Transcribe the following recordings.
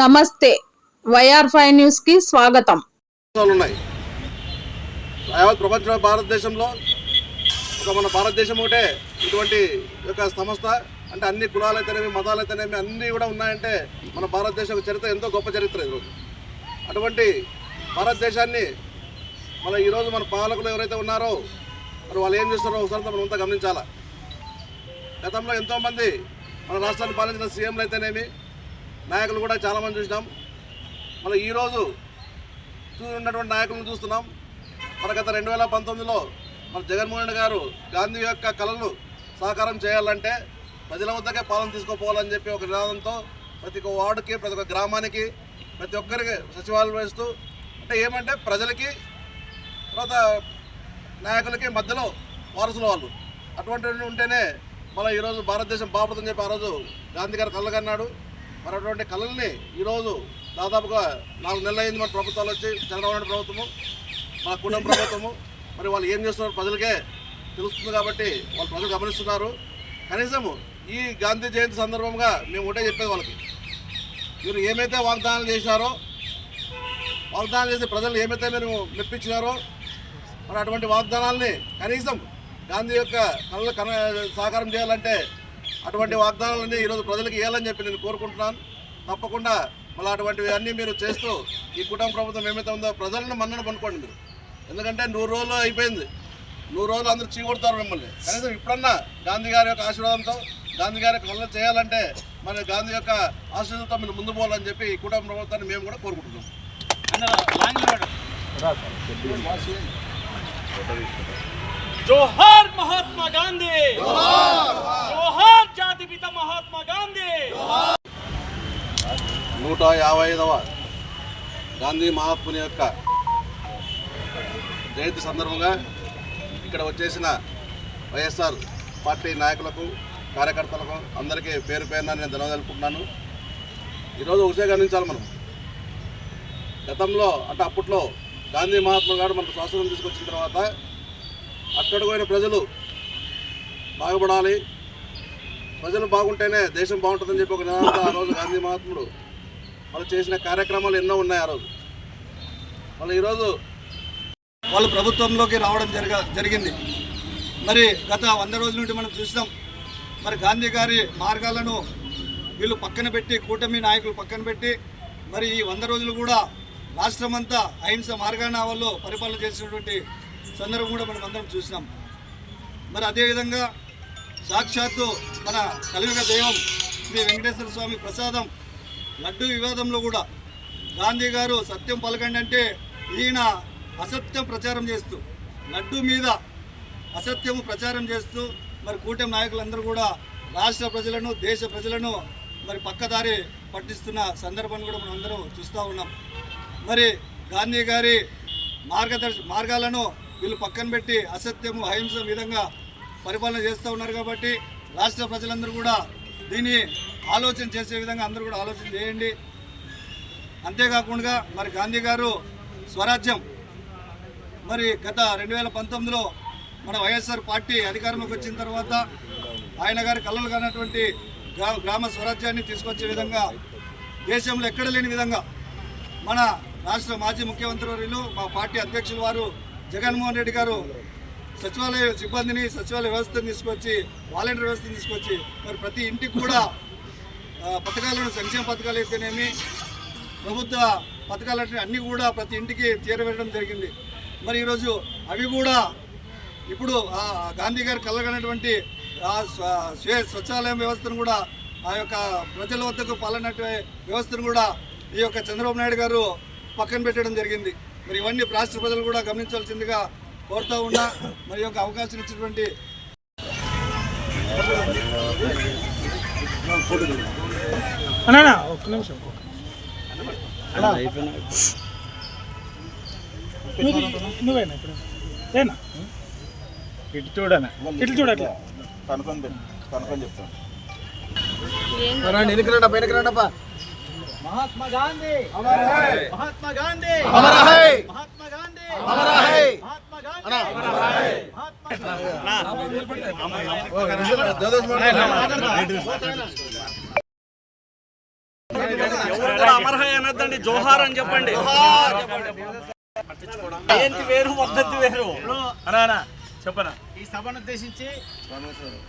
నమస్తే. YR five న్యూస్కి స్వాగతం ఉన్నాయి. ప్రపంచ భారతదేశంలో ఒక మన భారతదేశం ఒకటే. ఇటువంటి యొక్క సంస్థ అంటే అన్ని కులాలు అయితేనేమి మతాలు అయితేనేమి అన్నీ కూడా ఉన్నాయంటే మన భారతదేశం చరిత్ర ఎంతో గొప్ప చరిత్ర ఈరోజు. అటువంటి భారతదేశాన్ని మన ఈరోజు మన పాలకులు ఎవరైతే ఉన్నారో మరి వాళ్ళు ఏం చేస్తారో ఒకసారి మనం అంతా గమనించాలా. గతంలో ఎంతోమంది మన రాష్ట్రాన్ని పాలించిన సీఎంలు అయితేనేమి నాయకులు కూడా చాలామంది చూసినాం. మళ్ళీ ఈరోజు ఉన్నటువంటి నాయకులను చూస్తున్నాం. మన గత రెండు వేల పంతొమ్మిదిలో మన జగన్మోహన్ రెడ్డి గారు గాంధీ యొక్క కళలు సాకారం చేయాలంటే ప్రజల వద్దకే పాలన తీసుకోపోవాలని చెప్పి ఒక నినాదంతో ప్రతి ఒక్క వార్డుకి ప్రతి ఒక్క గ్రామానికి ప్రతి ఒక్కరికి సచివాలయం వేస్తూ అంటే ఏమంటే ప్రజలకి తర్వాత నాయకులకి మధ్యలో వారసులు వాళ్ళు. అటువంటి ఉంటేనే మన ఈరోజు భారతదేశం బాపడుతుందని చెప్పి ఆ రోజు గాంధీ గారు కళ్ళగన్నాడు మరి అటువంటి కళల్ని ఈరోజు దాదాపుగా నాలుగు నెలలు అయింది మన ప్రభుత్వాలు వచ్చి చంద్రబాబు నాయుడు ప్రభుత్వము మన కుటుంబ ప్రభుత్వము. మరి వాళ్ళు ఏం చేస్తున్నారు ప్రజలకే తెలుస్తుంది కాబట్టి వాళ్ళు ప్రజలు గమనిస్తున్నారు. కనీసం ఈ గాంధీ జయంతి సందర్భంగా మేము ఒకటే చెప్పేది వాళ్ళకి. మీరు ఏమైతే వాగ్దానాలు చేశారో వాగ్దానాలు చేసి ప్రజలు ఏమైతే మీరు మెప్పించినారో మరి అటువంటి వాగ్దానాల్ని కనీసం గాంధీ యొక్క కళలు కన సాకారం చేయాలంటే అటువంటి వాగ్దానాలన్నీ ఈరోజు ప్రజలకు ఇవ్వాలని చెప్పి నేను కోరుకుంటున్నాను. తప్పకుండా మళ్ళీ అటువంటివి అన్నీ మీరు చేస్తూ ఈ కుటుంబ ప్రభుత్వం ఏమైతే ఉందో ప్రజలను మన్నన పనుకోండి మీరు. ఎందుకంటే నూరు రోజులు అయిపోయింది. నూరు రోజులు అందరూ చీకొడతారు మిమ్మల్ని. కనీసం ఇప్పుడన్నా గాంధీ గారి యొక్క ఆశీర్వాదంతో గాంధీ గారి కళ్ళు చేయాలంటే మన గాంధీ యొక్క ఆశీర్వాదంతో మీరు ముందు పోవాలని చెప్పి ఈ కుటుంబ ప్రభుత్వాన్ని మేము కూడా కోరుకుంటున్నాం. జోహార్ మహాత్మా గాంధీ! జోహార్! జాతి మహాత్మా గాంధీ! నూట యాభై ఐదవ గాంధీ మహాత్ముని యొక్క జయంతి సందర్భంగా ఇక్కడ వచ్చేసిన వైఎస్ఆర్ పార్టీ నాయకులకు కార్యకర్తలకు అందరికీ పేరు పేరున నేను ధన్యవాదాలు తెలుపుకుంటున్నాను. ఈరోజు ఒకటే గమనించాలి మనం. గతంలో అంటే అప్పట్లో గాంధీ మహాత్మా గారు మనకు స్వాతంత్రం తీసుకొచ్చిన తర్వాత అక్కడ పోయిన ప్రజలు బాగుపడాలి ప్రజలు బాగుంటేనే దేశం బాగుంటుందని చెప్పి ఒక నినాదంతో ఆ రోజు గాంధీ మహాత్ముడు వాళ్ళు చేసిన కార్యక్రమాలు ఎన్నో ఉన్నాయి ఆ రోజు. వాళ్ళు ఈరోజు వాళ్ళు ప్రభుత్వంలోకి రావడం జరగ జరిగింది. మరి గత వంద రోజుల నుండి మనం చూస్తాం మరి గాంధీ గారి మార్గాలను వీళ్ళు పక్కన పెట్టి కూటమి నాయకులు పక్కన పెట్టి మరి ఈ వంద రోజులు కూడా రాష్ట్రమంతా అహింస మార్గాన వాళ్ళు పరిపాలన చేసినటువంటి సందర్భం కూడా మనం అందరం చూసినాం. మరి అదేవిధంగా సాక్షాత్తు మన కలియుగ దైవం శ్రీ వెంకటేశ్వర స్వామి ప్రసాదం లడ్డు వివాదంలో కూడా గాంధీ గారు సత్యం పలకండి అంటే ఈయన అసత్యం ప్రచారం చేస్తూ లడ్డు మీద అసత్యము ప్రచారం చేస్తూ మరి కూటమి నాయకులందరూ కూడా రాష్ట్ర ప్రజలను దేశ ప్రజలను మరి పక్కదారి పట్టిస్తున్న సందర్భాన్ని కూడా మనం అందరం చూస్తూ ఉన్నాం. మరి గాంధీ గారి మార్గదర్శ మార్గాలను వీళ్ళు పక్కన పెట్టి అసత్యము అహింస విధంగా పరిపాలన చేస్తూ ఉన్నారు కాబట్టి రాష్ట్ర ప్రజలందరూ కూడా దీన్ని ఆలోచన చేసే విధంగా అందరూ కూడా ఆలోచన చేయండి. అంతేకాకుండా మరి గాంధీ గారు స్వరాజ్యం. మరి గత రెండు వేల పంతొమ్మిదిలో మన వైఎస్ఆర్ పార్టీ అధికారంలోకి వచ్చిన తర్వాత ఆయన గారి కళ్ళలు కానటువంటి గ్రామ స్వరాజ్యాన్ని తీసుకొచ్చే విధంగా దేశంలో ఎక్కడ లేని విధంగా మన రాష్ట్ర మాజీ ముఖ్యమంత్రి వర్యులు మా పార్టీ అధ్యక్షులు వారు జగన్మోహన్ రెడ్డి గారు సచివాలయ సిబ్బందిని సచివాలయ వ్యవస్థను తీసుకొచ్చి వాలంటీర్ వ్యవస్థను తీసుకొచ్చి మరి ప్రతి ఇంటికి కూడా పథకాలను సంక్షేమ పథకాలు అయితేనేమి ప్రభుత్వ పథకాలు అన్నీ కూడా ప్రతి ఇంటికి చేరవేయడం జరిగింది. మరి ఈరోజు అవి కూడా ఇప్పుడు ఆ గాంధీ గారు కలగనటువంటి ఆ స్వ- స్వే స్వచ్ఛాలయం వ్యవస్థను కూడా ఆ యొక్క ప్రజల వద్దకు పాలన వ్యవస్థను కూడా ఈ యొక్క చంద్రబాబు నాయుడు గారు పక్కన పెట్టడం జరిగింది. మరి ఇవన్నీ రాష్ట్ర ప్రజలు కూడా గమనించాల్సిందిగా కోరుతూ ఉన్నా మరి యొక్క అవకాశం ఇచ్చినటువంటి అన్నా ఒక్క నిమిషం. నువ్వేనా ఇప్పుడు. ఏనా ఇటు చూడనే? ఇట్లా చూడట్లా. కనుక్కొని పెట్టు. కనుక్కొని చెప్తాను మహాత్మా గాంధీ! మహాత్మా గాంధీ! అమర హై! మహాత్మా గాంధీ అమర హై! మహాత్మా గాంధీ అన్నా. మహాత్మా ఓ, నిజమే. దేవదాస్ మాట. ఎవరు అమర్హ అనొద్దండి. జోహార్ అని చెప్పండి. ఏంటి వేరు పద్ధతి వేరు? అనా చెప్పనా? ఈ సభను ఉద్దేశించి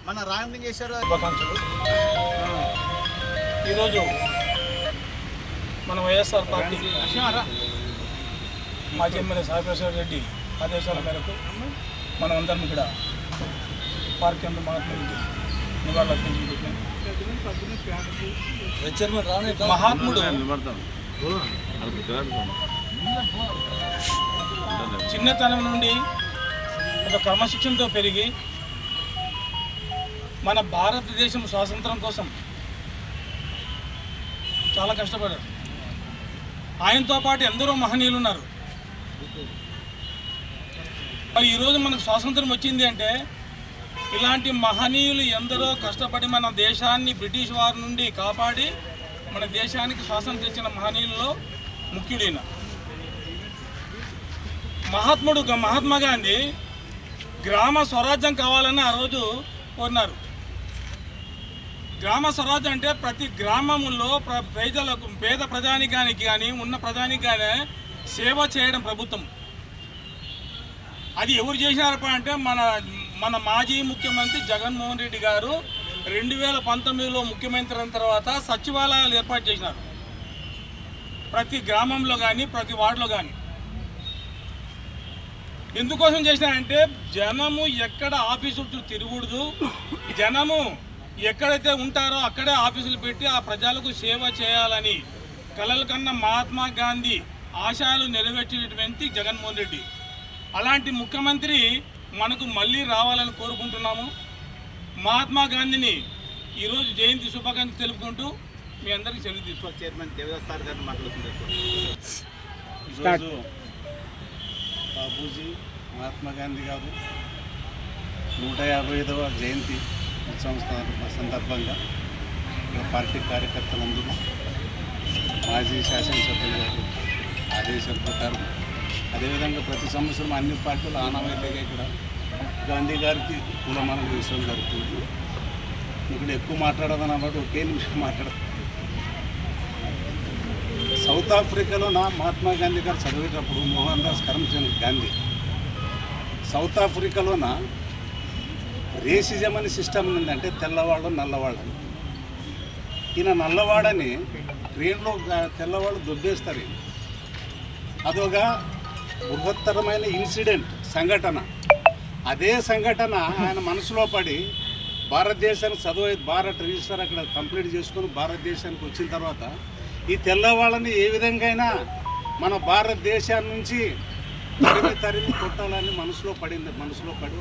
మన రామలింగేశ్వర ఈరోజు మన వైఎస్ఆర్ పార్టీ మాజీ ఎమ్మెల్యే సాయిప్రసాద్ రెడ్డి ఆదేశాల మేరకు మనం అందరం ఇక్కడ పార్క్ కేంద్ర మహాత్ముడికి నివాళులర్పించుకుంటున్నాం మహాత్ముడు. చిన్నతనం నుండి ఒక క్రమశిక్షణతో పెరిగి మన భారతదేశం స్వాతంత్రం కోసం చాలా కష్టపడారు. ఆయనతో పాటు ఎందరో మహనీయులు ఉన్నారు. మరి ఈరోజు మనకు స్వాతంత్రం వచ్చింది అంటే ఇలాంటి మహనీయులు ఎందరో కష్టపడి మన దేశాన్ని బ్రిటిష్ వారి నుండి కాపాడి మన దేశానికి స్వాతంత్రం తెచ్చిన మహనీయుల్లో ముఖ్యుడైన మహాత్ముడు మహాత్మా గాంధీ గ్రామ స్వరాజ్యం కావాలని ఆ రోజు కోరినారు. గ్రామ స్వరాజ్యం అంటే ప్రతి గ్రామంలో ప్ర ప్రజలకు పేద ప్రజానికానికి కానీ ఉన్న ప్రజానికి కానీ సేవ చేయడం ప్రభుత్వం. అది ఎవరు చేసినారప్ప అంటే మన మన మాజీ ముఖ్యమంత్రి జగన్మోహన్ రెడ్డి గారు రెండు వేల పంతొమ్మిదిలో ముఖ్యమంత్రి అయిన తర్వాత సచివాలయాలు ఏర్పాటు చేసినారు. ప్రతి గ్రామంలో కానీ ప్రతి వార్డులో కానీ ఎందుకోసం చేసినారంటే జనము ఎక్కడ ఆఫీసు చుట్టూ తిరగకూడదు జనము ఎక్కడైతే ఉంటారో అక్కడే ఆఫీసులు పెట్టి ఆ ప్రజలకు సేవ చేయాలని కలల కన్నా మహాత్మా గాంధీ ఆశయాలు నెరవేర్చినటువంటి జగన్మోహన్ రెడ్డి. అలాంటి ముఖ్యమంత్రి మనకు మళ్ళీ రావాలని కోరుకుంటున్నాము. మహాత్మా గాంధీని ఈరోజు జయంతి శుభాకాంక్షలు తెలుపుకుంటూ మీ అందరికీ సెలవు తీసుకో చైర్మన్ దేవదాస్ సార్ గారిని మాట్లాడుతున్నారు బాబూజీ మహాత్మా గాంధీ గారు నూట యాభై ఐదవ జయంతి ఉత్సవం సందర్భంగా పార్టీ కార్యకర్తలందరూ మాజీ శాసనసభ్యులు గారు ఆదేశాల ప్రకారం అదేవిధంగా ప్రతి సంవత్సరం అన్ని పార్టీలు ఆనవాయితీగా ఇక్కడ గాంధీ గారికి కులమాన విషయం జరుగుతుంది. ఇక్కడ ఎక్కువ మాట్లాడదని అన్నమాట ఒకే నిమిషం మాట్లాడ. సౌత్ ఆఫ్రికాలో నా మహాత్మా గాంధీ గారు చదివేటప్పుడు మోహన్ దాస్ కరమ్చంద్ గాంధీ సౌత్ ఆఫ్రికాలోన రేసిజం అనే సిస్టమ్ ఉందంటే తెల్లవాళ్ళు నల్లవాళ్ళు ఈయన నల్లవాడని ట్రైన్లో తెల్లవాళ్ళు దొబ్బేస్తారు అదొక బృహత్తరమైన ఇన్సిడెంట్ సంఘటన. అదే సంఘటన ఆయన మనసులో పడి భారతదేశానికి చదువు భారత్ రిజిస్టర్ అక్కడ కంప్లీట్ చేసుకొని భారతదేశానికి వచ్చిన తర్వాత ఈ తెల్లవాళ్ళని ఏ విధంగా మన భారతదేశాన్ని నుంచి తరిమి తరిమి కొట్టాలని మనసులో పడింది మనసులో పడి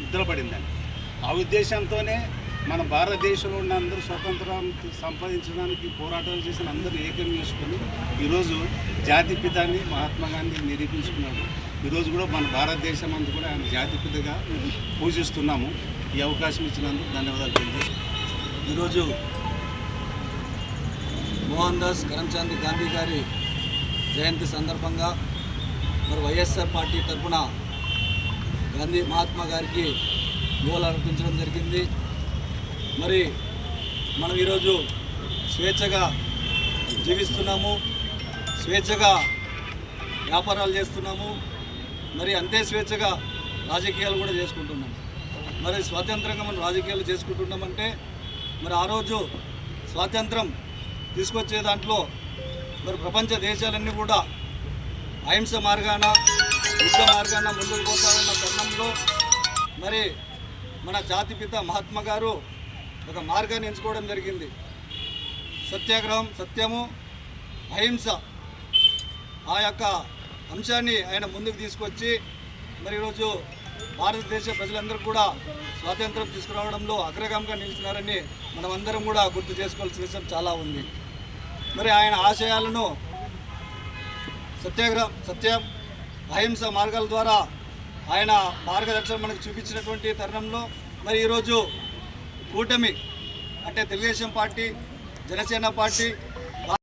నిద్రపడిందని ఆ ఉద్దేశంతోనే మన భారతదేశంలో ఉన్న అందరూ స్వతంత్రం సంపాదించడానికి పోరాటాలు చేసిన అందరూ ఏకం చేసుకుని ఈరోజు జాతిపితాన్ని మహాత్మా గాంధీ నిరూపించుకున్నాడు. ఈరోజు కూడా మన భారతదేశం అంతా కూడా ఆయన జాతిపితగా పూజిస్తున్నాము. ఈ అవకాశం ఇచ్చినందుకు ధన్యవాదాలు తెలియజేస్తున్నాను. ఈరోజు మోహన్ దాస్ కరమ్చంద్ గాంధీ గారి జయంతి సందర్భంగా మరి వైఎస్ఆర్ పార్టీ తరఫున గాంధీ మహాత్మా గారికి నివాళులు అర్పించడం జరిగింది. మరి మనం ఈరోజు స్వేచ్ఛగా జీవిస్తున్నాము స్వేచ్ఛగా వ్యాపారాలు చేస్తున్నాము మరి అంతే స్వేచ్ఛగా రాజకీయాలు కూడా చేసుకుంటున్నాము మరి స్వాతంత్రంగా మనం రాజకీయాలు చేసుకుంటున్నామంటే మరి ఆ రోజు స్వాతంత్రం తీసుకొచ్చే దాంట్లో మరి ప్రపంచ దేశాలన్నీ కూడా అహింస మార్గాన యుద్ధ మార్గాన ముందుకు పోతారన్న తరుణంలో మరి మన జాతిపిత మహాత్మా గారు ఒక మార్గాన్ని ఎంచుకోవడం జరిగింది. సత్యాగ్రహం సత్యము అహింస ఆ యొక్క అంశాన్ని ఆయన ముందుకు తీసుకొచ్చి మరి ఈరోజు భారతదేశ ప్రజలందరూ కూడా స్వాతంత్రం తీసుకురావడంలో అగ్రగామిగా నిలిచినారని మనమందరం కూడా గుర్తు చేసుకోవాల్సిన విషయం చాలా ఉంది. మరి ఆయన ఆశయాలను సత్యాగ్రహం సత్యం అహింస మార్గాల ద్వారా ఆయన మార్గదర్శనం మనకు చూపించినటువంటి తరుణంలో మరి ఈరోజు కూటమి అంటే తెలుగుదేశం పార్టీ జనసేన పార్టీ